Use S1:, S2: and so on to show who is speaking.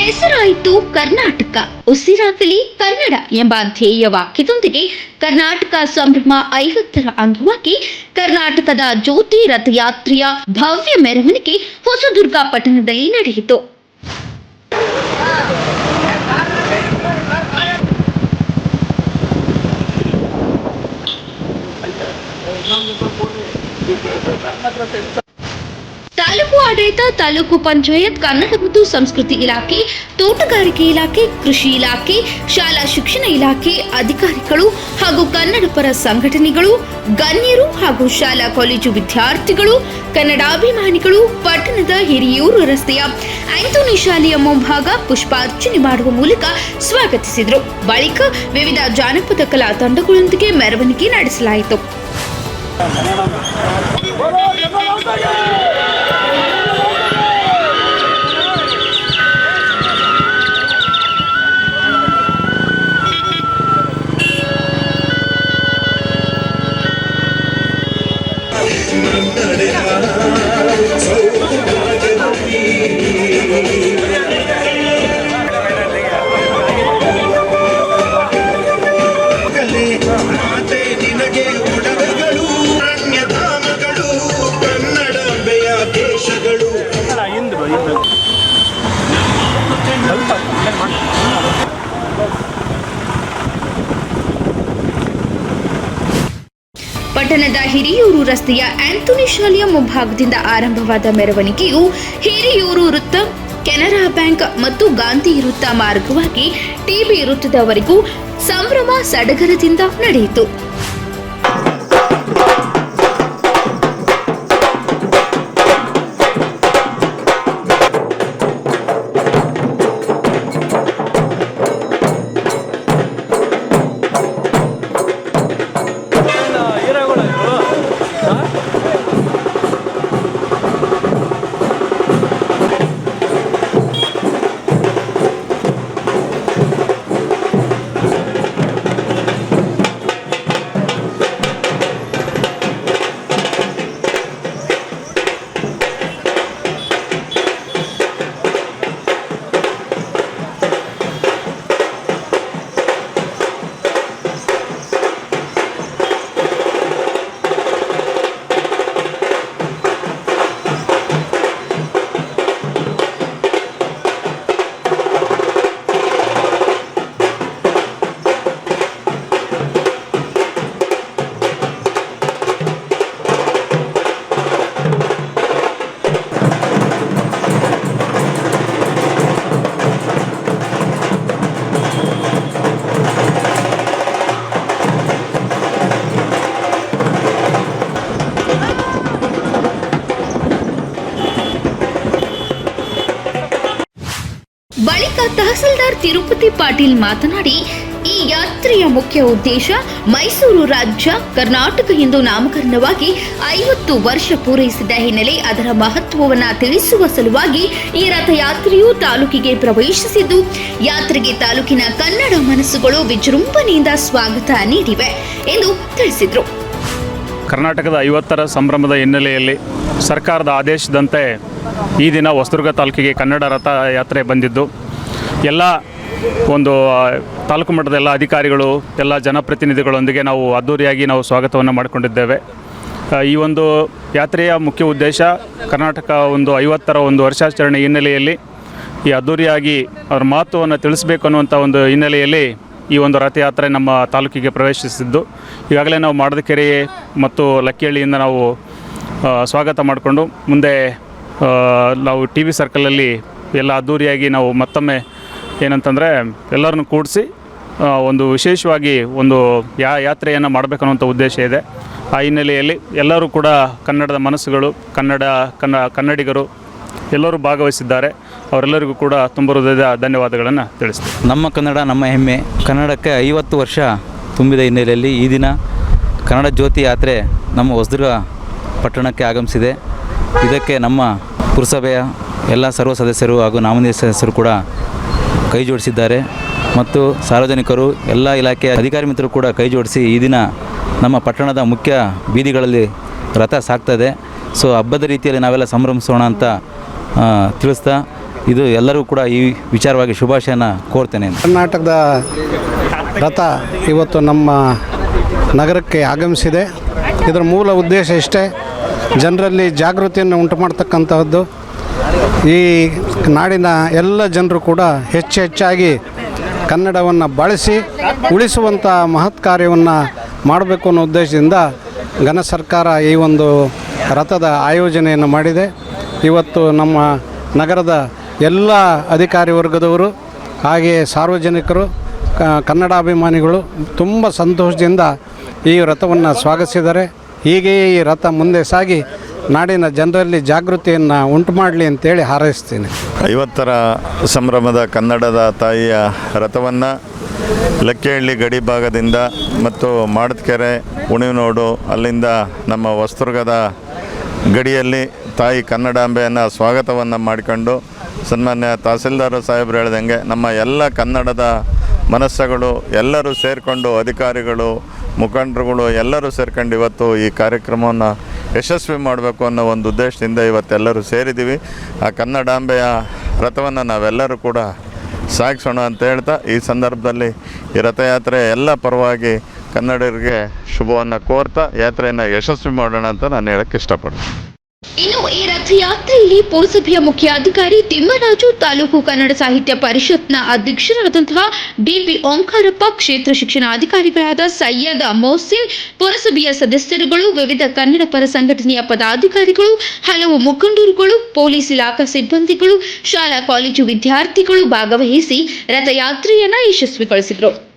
S1: ಹೆಸರಾಯಿತು ಕರ್ನಾಟಕ. ಉಸಿರಾಗಲಿ ಕನ್ನಡ ಎಂಬ ಧ್ಯೇಯ ವಾಕ್ಯದೊಂದಿಗೆ ಕರ್ನಾಟಕ ಸಂಭ್ರಮ ಐವತ್ತರ ಅಂಗವಾಗಿ ಕರ್ನಾಟಕದ ಜ್ಯೋತಿ ರಥಯಾತ್ರೆಯ ಭವ್ಯ ಮೆರವಣಿಗೆ ಹೊಸದುರ್ಗ ಪಟ್ಟಣದಲ್ಲಿ ನಡೆಯಿತು. ತಾಲೂಕು ಆಡಳಿತ, ತಾಲೂಕು ಪಂಚಾಯತ್, ಕನ್ನಡ ಮತ್ತು ಸಂಸ್ಕೃತಿ ಇಲಾಖೆ, ತೋಟಗಾರಿಕೆ ಇಲಾಖೆ, ಕೃಷಿ ಇಲಾಖೆ, ಶಾಲಾ ಶಿಕ್ಷಣ ಇಲಾಖೆ, ಅಧಿಕಾರಿಗಳು ಹಾಗೂ ಕನ್ನಡ ಪರ ಸಂಘಟನೆಗಳು, ಗಣ್ಯರು ಹಾಗೂ ಶಾಲಾ ಕಾಲೇಜು ವಿದ್ಯಾರ್ಥಿಗಳು, ಕನ್ನಡಾಭಿಮಾನಿಗಳು, ಪಟ್ಟಣದ ಹಿರಿಯೂರು ರಸ್ತೆಯ ಆಂಟೋನಿ ಶಾಲೆಯ ಮುಂಭಾಗ ಪುಷ್ಪಾರ್ಚನೆ ಮಾಡುವ ಮೂಲಕ ಸ್ವಾಗತಿಸಿದರು. ಬಳಿಕ ವಿವಿಧ ಜಾನಪದ ಕಲಾ ತಂಡಗಳೊಂದಿಗೆ ಮೆರವಣಿಗೆ ನಡೆಸಲಾಯಿತು. ಪಟ್ಟಣದ ಹಿರಿಯೂರು ರಸ್ತೆಯ ಆಂಥೋನಿ ಶಾಲೆಯ ಮುಂಭಾಗದಿಂದ ಆರಂಭವಾದ ಮೆರವಣಿಗೆಯು ಹಿರಿಯೂರು ವೃತ್ತ, ಕೆನರಾ ಬ್ಯಾಂಕ್ ಮತ್ತು ಗಾಂಧಿ ವೃತ್ತ ಮಾರ್ಗವಾಗಿ ಟಿಬಿ ವೃತ್ತದವರೆಗೂ ಸಂಭ್ರಮ ಸಡಗರದಿಂದ ನಡೆಯಿತು. ತಿರುಪತಿ ಪಾಟೀಲ್ ಮಾತನಾಡಿ, ಈ ಯಾತ್ರೆಯ ಮುಖ್ಯ ಉದ್ದೇಶ ಮೈಸೂರು ರಾಜ್ಯ, ಕರ್ನಾಟಕ ಎಂದು ನಾಮಕರಣವಾಗಿ ಐವತ್ತು ವರ್ಷ ಪೂರೈಸಿದ ಹಿನ್ನೆಲೆ ಅದರ ಮಹತ್ವವನ್ನು ತಿಳಿಸುವ ಸಲುವಾಗಿ ಈ ರಥಯಾತ್ರೆಯು ತಾಲೂಕಿಗೆ ಪ್ರವೇಶಿಸಿದ್ದು, ಯಾತ್ರೆಗೆ ತಾಲೂಕಿನ ಕನ್ನಡ ಮನಸ್ಸುಗಳು ವಿಜೃಂಭಣೆಯಿಂದ ಸ್ವಾಗತ ನೀಡಿವೆ ಎಂದು ತಿಳಿಸಿದರು.
S2: ಕರ್ನಾಟಕದ ಐವತ್ತರ ಸಂಭ್ರಮದ ಹಿನ್ನೆಲೆಯಲ್ಲಿ ಸರ್ಕಾರದ ಆದೇಶದಂತೆ ಈ ದಿನ ಹೊಸದುರ್ಗ ತಾಲೂಕಿಗೆ ಕನ್ನಡ ರಥಯಾತ್ರೆ ಬಂದಿದ್ದು ಎಲ್ಲ ಒಂದು ತಾಲೂಕು ಮಟ್ಟದ ಎಲ್ಲ ಅಧಿಕಾರಿಗಳು, ಎಲ್ಲ ಜನಪ್ರತಿನಿಧಿಗಳೊಂದಿಗೆ ನಾವು ಅದ್ಧೂರಿಯಾಗಿ ನಾವು ಸ್ವಾಗತವನ್ನು ಮಾಡಿಕೊಂಡಿದ್ದೇವೆ. ಈ ಒಂದು ಯಾತ್ರೆಯ ಮುಖ್ಯ ಉದ್ದೇಶ ಕರ್ನಾಟಕ ಒಂದು ಐವತ್ತರ ಒಂದು ವರ್ಷಾಚರಣೆ ಹಿನ್ನೆಲೆಯಲ್ಲಿ ಈ ಅದ್ಧೂರಿಯಾಗಿ ಅವರ ಮಹತ್ವವನ್ನು ತಿಳಿಸಬೇಕು ಅನ್ನುವಂಥ ಒಂದು ಹಿನ್ನೆಲೆಯಲ್ಲಿ ಈ ಒಂದು ರಥಯಾತ್ರೆ ನಮ್ಮ ತಾಲೂಕಿಗೆ ಪ್ರವೇಶಿಸಿದ್ದು. ಈಗಾಗಲೇ ನಾವು ಮಾಡದಕೆರೆ ಮತ್ತು ಲಕ್ಕಿಹಳ್ಳಿಯಿಂದ ನಾವು ಸ್ವಾಗತ ಮಾಡಿಕೊಂಡು ಮುಂದೆ ನಾವು ಟಿ ವಿ ಸರ್ಕಲಲ್ಲಿ ಎಲ್ಲ ಅದ್ದೂರಿಯಾಗಿ ನಾವು ಮತ್ತೊಮ್ಮೆ ಏನಂತಂದರೆ ಎಲ್ಲರನ್ನು ಕೂಡಿಸಿ ಒಂದು ವಿಶೇಷವಾಗಿ ಒಂದು ಯಾ, ಯಾತ್ರೆಯನ್ನು ಮಾಡಬೇಕನ್ನುವಂಥ ಉದ್ದೇಶ ಇದೆ. ಆ ಹಿನ್ನೆಲೆಯಲ್ಲಿ ಎಲ್ಲರೂ ಕೂಡ ಕನ್ನಡದ ಮನಸ್ಸುಗಳು, ಕನ್ನಡ, ಕನ್ನ, ಕನ್ನಡಿಗರು ಎಲ್ಲರೂ ಭಾಗವಹಿಸಿದ್ದಾರೆ. ಅವರೆಲ್ಲರಿಗೂ ಕೂಡ ತುಂಬ ಹೃದಯದ ಧನ್ಯವಾದಗಳನ್ನು ತಿಳಿಸ್ತೀನಿ.
S3: ನಮ್ಮ ಕನ್ನಡ ನಮ್ಮ ಹೆಮ್ಮೆ. ಕನ್ನಡಕ್ಕೆ ಐವತ್ತು ವರ್ಷ ತುಂಬಿದ ಹಿನ್ನೆಲೆಯಲ್ಲಿ ಈ ದಿನ ಕನ್ನಡ ಜ್ಯೋತಿ ಯಾತ್ರೆ ನಮ್ಮ ಹೊಸದುರ್ಗ ಪಟ್ಟಣಕ್ಕೆ ಆಗಮಿಸಿದೆ. ಇದಕ್ಕೆ ನಮ್ಮ ಪುರಸಭೆಯ ಎಲ್ಲ ಸರ್ವ ಸದಸ್ಯರು ಹಾಗೂ ನಾಮಿನಿ ಸದಸ್ಯರು ಕೂಡ ಕೈ ಜೋಡಿಸಿದ್ದಾರೆ. ಮತ್ತು ಸಾರ್ವಜನಿಕರು, ಎಲ್ಲ ಇಲಾಖೆಯ ಅಧಿಕಾರಿ ಮಿತ್ರರು ಕೂಡ ಕೈ ಜೋಡಿಸಿ ಈ ದಿನ ನಮ್ಮ ಪಟ್ಟಣದ ಮುಖ್ಯ ಬೀದಿಗಳಲ್ಲಿ ರಥ ಸಾಗ್ತದೆ ಸೊ, ಹಬ್ಬದ ರೀತಿಯಲ್ಲಿ ನಾವೆಲ್ಲ ಸಂಭ್ರಮಿಸೋಣ ಅಂತ ತಿಳಿಸ್ತಾ ಇದು ಎಲ್ಲರೂ ಕೂಡ ಈ ವಿಚಾರವಾಗಿ ಶುಭಾಶಯನ ಕೋರ್ತೇನೆ
S4: ಕರ್ನಾಟಕದ ರಥ ಇವತ್ತು ನಮ್ಮ ನಗರಕ್ಕೆ ಆಗಮಿಸಿದೆ. ಇದರ ಮೂಲ ಉದ್ದೇಶ ಇಷ್ಟೇ, ಜನರಲ್ಲಿ ಜಾಗೃತಿಯನ್ನು ಉಂಟು ಮಾಡ್ತಕ್ಕಂತಹದ್ದು ಈ ನಾಡಿನ ಎಲ್ಲ ಜನರು ಕೂಡ ಹೆಚ್ಚು ಹೆಚ್ಚಾಗಿ ಕನ್ನಡವನ್ನು ಬಳಸಿ ಉಳಿಸುವಂಥ ಮಹತ್ ಕಾರ್ಯವನ್ನು ಮಾಡಬೇಕು ಅನ್ನೋ ಉದ್ದೇಶದಿಂದ ಘನ ಸರ್ಕಾರ ಈ ಒಂದು ರಥದ ಆಯೋಜನೆಯನ್ನು ಮಾಡಿದೆ. ಇವತ್ತು ನಮ್ಮ ನಗರದ ಎಲ್ಲ ಅಧಿಕಾರಿ ವರ್ಗದವರು ಹಾಗೆಯೇ ಸಾರ್ವಜನಿಕರು ಕನ್ನಡಾಭಿಮಾನಿಗಳು ತುಂಬ ಸಂತೋಷದಿಂದ ಈ ರಥವನ್ನು ಸ್ವಾಗತಿಸಿದ್ದಾರೆ. ಹೀಗೆಯೇ ಈ ರಥ ಮುಂದೆ ಸಾಗಿ ನಾಡಿನ ಜನರಲ್ಲಿ ಜಾಗೃತಿಯನ್ನು ಉಂಟು ಮಾಡಲಿ ಅಂತೇಳಿ ಹಾರೈಸ್ತೀನಿ.
S5: ಐವತ್ತರ ಸಂಭ್ರಮದ ಕನ್ನಡದ ತಾಯಿಯ ರಥವನ್ನು ಲಕ್ಕೆಹಳ್ಳಿ ಗಡಿ ಭಾಗದಿಂದ ಮತ್ತು ಮಾಡದಕೆರೆ ಉಣಿವನೋಡು ಅಲ್ಲಿಂದ ನಮ್ಮ ವಸ್ತುರ್ಗದ ಗಡಿಯಲ್ಲಿ ತಾಯಿ ಕನ್ನಡಾಂಬೆಯನ್ನು ಸ್ವಾಗತವನ್ನು ಮಾಡಿಕೊಂಡು ಸನ್ಮಾನ್ಯ ತಹಸೀಲ್ದಾರ್ ಸಾಹೇಬರು ಹೇಳ್ದಂಗೆ ನಮ್ಮ ಎಲ್ಲ ಕನ್ನಡದ ಮನಸ್ಸುಗಳು ಎಲ್ಲರೂ ಸೇರಿಕೊಂಡು ಅಧಿಕಾರಿಗಳು, ಮುಖಂಡರುಗಳು ಎಲ್ಲರೂ ಸೇರ್ಕೊಂಡು ಇವತ್ತು ಈ ಕಾರ್ಯಕ್ರಮವನ್ನು ಯಶಸ್ವಿ ಮಾಡಬೇಕು ಅನ್ನೋ ಒಂದು ಉದ್ದೇಶದಿಂದ ಇವತ್ತೆಲ್ಲರೂ ಸೇರಿದ್ದೀವಿ. ಆ ಕನ್ನಡಾಂಬೆಯ ರಥವನ್ನು ನಾವೆಲ್ಲರೂ ಕೂಡ ಸಾಗಿಸೋಣ ಅಂತ ಹೇಳ್ತಾ, ಈ ಸಂದರ್ಭದಲ್ಲಿ ಈ ರಥಯಾತ್ರೆ ಎಲ್ಲ ಪರವಾಗಿ ಕನ್ನಡಿಗರಿಗೆ ಶುಭವನ್ನು ಕೋರ್ತಾ, ಯಾತ್ರೆಯನ್ನು ಯಶಸ್ವಿ ಮಾಡೋಣ ಅಂತ ನಾನು ಹೇಳೋಕ್ಕೆ ಇಷ್ಟಪಡ್ತೀನಿ.
S1: ಇನ್ನು ಈ ರಥಯಾತ್ರೆಯಲ್ಲಿ ಪುರಸಭೆಯ ಮುಖ್ಯಾಧಿಕಾರಿ ತಿಮ್ಮರಾಜು, ತಾಲೂಕು ಕನ್ನಡ ಸಾಹಿತ್ಯ ಪರಿಷತ್ನ ಅಧ್ಯಕ್ಷರಾದಂತಹ ಡಿಪಿ ಓಂಕಾರಪ್ಪ, ಕ್ಷೇತ್ರ ಶಿಕ್ಷಣಾಧಿಕಾರಿಗಳಾದ ಸೈಯದ್ ಮೋಸಿನ್ ಪುರಸಭೆಯ ಸದಸ್ಯರುಗಳು, ವಿವಿಧ ಕನ್ನಡ ಪರ ಸಂಘಟನೆಯ ಪದಾಧಿಕಾರಿಗಳು, ಹಲವು ಮುಖಂಡರುಗಳು, ಪೊಲೀಸ್ ಇಲಾಖಾ ಸಿಬ್ಬಂದಿಗಳು, ಶಾಲಾ ಕಾಲೇಜು ವಿದ್ಯಾರ್ಥಿಗಳು ಭಾಗವಹಿಸಿ ರಥಯಾತ್ರೆಯನ್ನ ಯಶಸ್ವಿಗೊಳಿಸಿದರು.